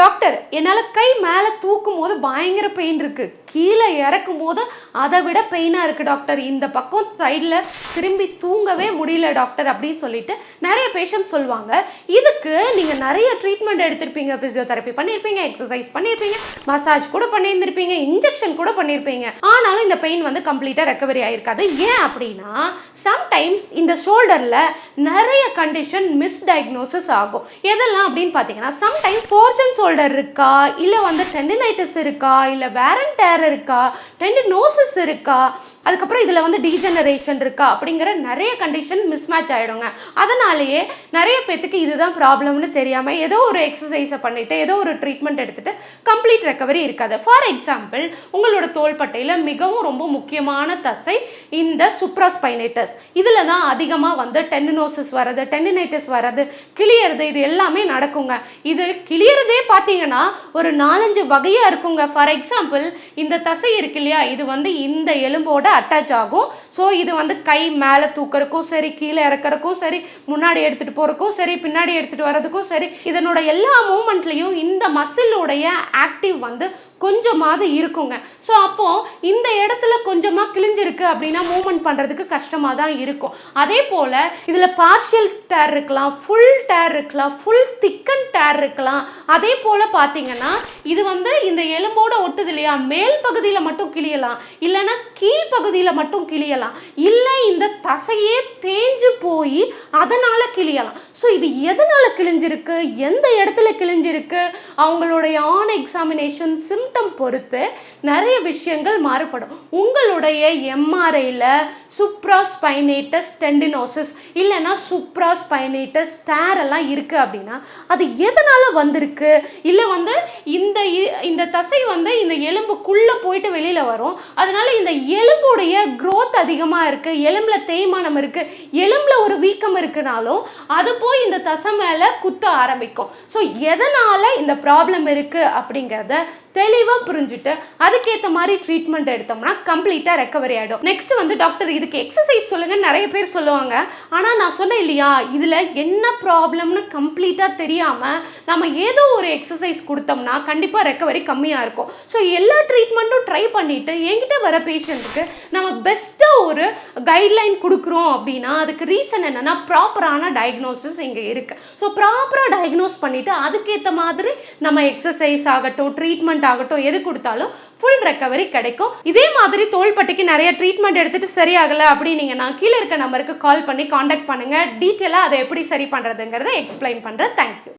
Doctor என்னால் கை மேலே தூக்கும் போது பயங்கர பெயின் இருக்கு. கீழே இறக்கும் போது அதை விட பெயினாக இருக்குது டாக்டர். இந்த பக்கம் சைடில் திரும்பி தூங்கவே முடியல டாக்டர் அப்படின்னு சொல்லிட்டு நிறைய பேஷண்ட் சொல்லுவாங்க. இதுக்கு நீங்கள் நிறைய ட்ரீட்மெண்ட் எடுத்திருப்பீங்க. ஃபிசியோதெரப்பி பண்ணியிருப்பீங்க எக்ஸசைஸ் பண்ணியிருப்பீங்க மசாஜ் கூட பண்ணியிருந்திருப்பீங்க இன்ஜெக்ஷன் கூட பண்ணியிருப்பீங்க. ஆனாலும் இந்த பெயின் வந்து கம்ப்ளீட்டாக ரெக்கவரி ஆகிருக்காது ஏன் அப்படின்னா சம்டைம்ஸ் இந்த ஷோல்டரில் நிறைய கண்டிஷன் மிஸ்டயக்னோசிஸ் ஆகும். எதெல்லாம் அப்படின்னு பார்த்தீங்கன்னா சம்டைம்ஸ் போர்ஷன் ஷோல்டர் இருக்கா? இல்லை வந்து டெண்டினைட்டிஸ் இருக்கா? இல்லை வேரன்டேர் இருக்கா? டெண்டினோசிஸ் இருக்கா? அதுக்கப்புறம் இதில் வந்து டீஜெனரேஷன் இருக்கா அப்படிங்கிற நிறைய கண்டிஷன் மிஸ்மேட்ச் ஆகிடுங்க அதனாலேயே நிறைய பேத்துக்கு இதுதான் ப்ராப்ளம்னு தெரியாமல் ஏதோ ஒரு எக்ஸசைஸை பண்ணிவிட்டு ஏதோ ஒரு ட்ரீட்மெண்ட் எடுத்துகிட்டு கம்ப்ளீட் ரெக்கவரி இருக்காது. ஃபார் எக்ஸாம்பிள் உங்களோட தோள்பட்டையில் மிகவும் ரொம்ப முக்கியமான தசை இந்த சுப்ராஸ்பைனைட்டஸ் இதில் தான் அதிகமாக வந்து டெண்டினோசிஸ் வர்றது டெண்டினைட்டிஸ் வர்றது கிளியறது இது எல்லாமே நடக்குங்க. இது கிளியறதே பார்த்தீங்கன்னா ஒரு நாலஞ்சு வகையாக இருக்குங்க. ஃபார் எக்ஸாம்பிள் இந்த தசை இருக்கு இல்லையா? இது வந்து இந்த எலும்போட அட்டாச் ஆகும். ஸோ இது வந்து கை மேலே தூக்கறதுக்கும் சரி கீழே இறக்குறக்கும் சரி முன்னாடி எடுத்துகிட்டு போகிறதுக்கும் சரி பின்னாடி எடுத்துகிட்டு வர்றதுக்கும் சரி இதனோட எல்லா மூமெண்ட்லேயும் இந்த மசிலுடைய ஆக்டிவ் வந்து கொஞ்சமாவது இருக்குங்க. ஸோ அப்போது இந்த இடத்துல கொஞ்சமாக கிழிஞ்சிருக்கு அப்படின்னா மூவ்மெண்ட் பண்ணுறதுக்கு கஷ்டமாக தான் இருக்கும். அதே போல் இதில் பார்ஷியல் டேர் இருக்கலாம் ஃபுல் டேர் இருக்கலாம் ஃபுல் திக்கன் டேர் இருக்கலாம். அதே போல் பார்த்தீங்கன்னா இது வந்து இந்த எலும்போட ஒட்டுது இல்லையா? மேல் பகுதியில் மட்டும் கிளியலாம் இல்லைன்னா கீழ்ப்பகுதியில் மட்டும் கிளியலாம் இல்லை இந்த தசையே தேஞ்சு போய் அதனால் கிளியலாம் ஸோ இது எதனால் கிழிஞ்சிருக்கு? எந்த இடத்துல கிழிஞ்சிருக்கு? அவங்களுடைய ஆன் எக்ஸாமினேஷன் பொருத்தம் பொறுத்து நிறைய விஷயங்கள் மாறுபடும். உங்களுடைய எம்ஆர்ஐயில் சுப்ராஸ்பைனேட்டஸ் டெண்டினோசிஸ் இல்லைன்னா சுப்ராஸ்பைனேட்டஸ் ஸ்டார் எல்லாம் இருக்குது அப்படின்னா அது எதனால் வந்திருக்கு? இல்லை வந்து இந்த இ- இந்த தசை வந்து இந்த எலும்புக்குள்ளே போயிட்டு வெளியில் வரும். அதனால் இந்த எலும்புடைய க்ரோத் அதிகமாக இருக்குது எலும்பில் தேய்மானம் இருக்குது எலும்பில் ஒரு வீக்கம் இருக்குனாலும் அது போய் இந்த தசை மேலே குத்த ஆரம்பிக்கும். ஸோ எதனால் இந்த ப்ராப்ளம் இருக்குது அப்படிங்கிறத தெளிவாக புரிஞ்சுட்டு அதுக்கேற்ற மாதிரி ட்ரீட்மெண்ட் எடுத்தோம்னா கம்ப்ளீட்டாக ரெக்கவரி ஆகிடும் நெக்ஸ்ட் வந்து டாக்டர் இதுக்கு எக்ஸசைஸ் சொல்லுங்கள் நிறைய பேர் சொல்லுவாங்க. ஆனால் நான் சொன்னேன் இல்லையா இதில் என்ன ப்ராப்ளம்னு கம்ப்ளீட்டாக தெரியாமல் நம்ம ஏதோ ஒரு எக்ஸசைஸ் கொடுத்தோம்னா கண்டிப்பாக ரெக்கவரி கம்மியாக இருக்கும். ஸோ எல்லா ட்ரீட்மெண்ட்டும் ட்ரை பண்ணிவிட்டு என்கிட்ட வர பேஷண்ட்டுக்கு நம்ம பெஸ்ட்டாக ஒரு கைட்லைன் கொடுக்குறோம் அப்படின்னா அதுக்கு ரீசன் என்னென்னா ப்ராப்பரான டயக்னோசிஸ் இங்கே இருக்குது ஸோ ப்ராப்பராக டயக்னோஸ் பண்ணிவிட்டு அதுக்கேற்ற மாதிரி நம்ம எக்ஸசைஸ் ஆகட்டும் ட்ரீட்மெண்ட் ஆகட்டும் எது கொடுத்தாலும் ஃபுல் ரெக்கவரி கிடைக்கும். இதே மாதிரி தோள்பட்டைக்கு நிறைய ட்ரீட்மெண்ட் எடுத்துகிட்டு சரியாகலை அப்படின்னீங்கன்னா கீழே இருக்க நம்பருக்கு கால் பண்ணி காண்டாக்ட் பண்ணுங்கள் டீட்டெயிலாக அதை எப்படி சரி பண்ணுறதுங்கிறத எக்ஸ்பிளைன் பண்ணுறேன் தேங்க்யூ